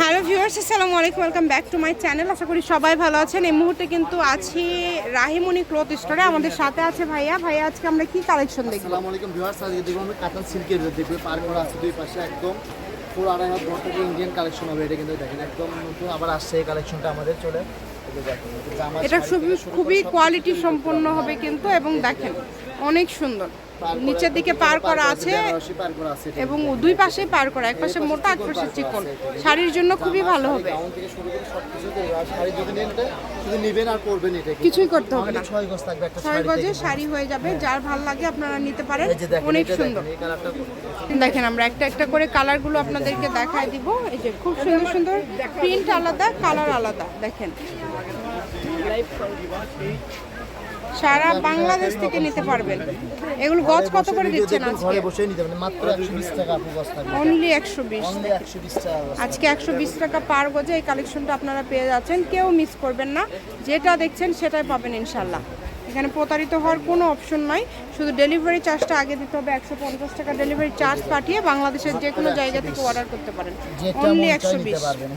Hello viewers আসসালামু আলাইকুম welcome back to my channel. আশা করি সবাই ভালো আছেন। এই মুহূর্তে কিন্তু আছি রাহিমণি ক্লথ স্টোরে। আমাদের সাথে আছে ভাইয়া। ভাইয়া আজকে আমরা কি কালেকশন দেখব? আসসালামু আলাইকুম ভিউয়ার্স। আজকে দেখব আমরা কাতান সিল্কের দেখবে। পার করা আছে দুই পাশে একদম পুরো আড়াই হাত বড় থেকে ইন্ডিয়ান কালেকশন হবে। এটা কিন্তু দেখেন একদম নতুন আবার আসছে এই কালেকশনটা আমাদের চলে। এটা খুবই কোয়ালিটি সম্পন্ন হবে কিন্তু এবং দেখেন অনেক সুন্দর। নিচের দিকে পার করা আছে এবং দুই পাশে পার করা এক পাশে মোটা এক পাশে চিকন। শাড়ির জন্য খুবই ভালো হবে। কিছুই করতে হবে না। ছয় গজ শাড়ি হয়ে যাবে যার ভালো লাগে আপনারা নিতে পারেন। অনেক সুন্দর। দেখেন, দেখেন আমরা একটা একটা করে কালারগুলো আপনাদেরকে দেখায় দিব। এই যে খুব সুন্দর সুন্দর প্রিন্ট আলাদা কালার আলাদা দেখেন। সারা বাংলাদেশ থেকে নিতে পারবেন। এগুলো গজ কত করে দিচ্ছেন আজকে? ঘরে বসে নিতে পারেন মাত্র 120 টাকা আপু গজ থাকবে অনলি একশো বিশ। অনলি 120 টাকা আজকে একশো বিশ টাকা পার গজে এই কালেকশনটা আপনারা পেয়ে যাচ্ছেন। কেউ মিস করবেন না। যেটা দেখছেন সেটাই পাবেন ইনশাল্লাহ এখানে প্রতারিত হওয়ার কোনো অপশন নাই। শুধু ডেলিভারি চার্জটা আগে দিতে হবে। একশো পঞ্চাশ টাকা ডেলিভারি চার্জ পাঠিয়ে বাংলাদেশের যে কোনো জায়গা থেকে অর্ডার করতে পারেন। অনলি একশো বিশ। পারবেন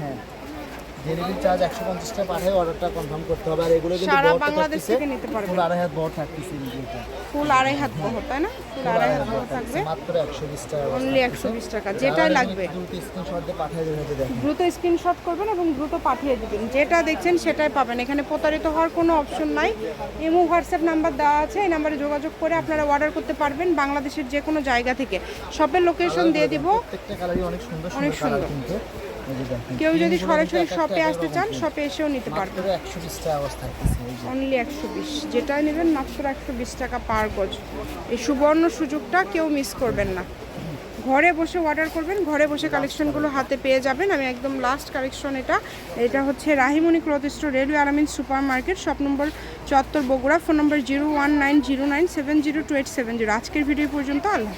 ডেলিভারি চার্জ একশো পঞ্চাশ টাকা পাঠায় অর্ডারটা কনফার্ম করতে হবে। আর এগুলো কিন্তু সারা বাংলাদেশ থেকে নিতে পারবেন। ফুল আড়াই হাত থাকতেছে। ফুল আড়াই হাত বহর তাই না? ফুল আড়াই হাত বহর থাকবে। মাত্র একশো বিশ টাকা অনলি একশো বিশ টাকা যেটাই লাগবে। স্ক্রিনশট দিয়ে পাঠিয়ে দেবেন দ্রুত স্ক্রিনশট করবেন এবং দ্রুত পাঠিয়ে দিবেন। যেটা দেখছেন সেটাই পাবেন। এখানে প্রতারিত হওয়ার কোনো অপশন নাই। ইমো হোয়াটসঅ্যাপ নাম্বার দেওয়া আছে। এই নাম্বারে যোগাযোগ করে আপনারা অর্ডার করতে পারবেন বাংলাদেশের যে কোনো জায়গা থেকে। শপের লোকেশন দিয়ে দিব। অনেক সুন্দর অনেক সুন্দর কেউ যদি সরাসরি একটা শপে আসতে চান শপে এসেও নিতে পারবেন। অনলি একশো বিশ। যেটাই নেবেন মাত্র একশো বিশ টাকা পার গজ। এই সুবর্ণ সুযোগটা কেউ মিস করবেন না। ঘরে বসে অর্ডার করবেন ঘরে বসে কালেকশনগুলো হাতে পেয়ে যাবেন। আমি একদম লাস্ট কালেকশন এটা। এটা হচ্ছে Rahimoni cloth store railway Alamin super market shop number চত্বর Bogura phone number zero one nine zero nine seven zero two eight seven zero আজকের ভিডিও পর্যন্ত আল্লাহ।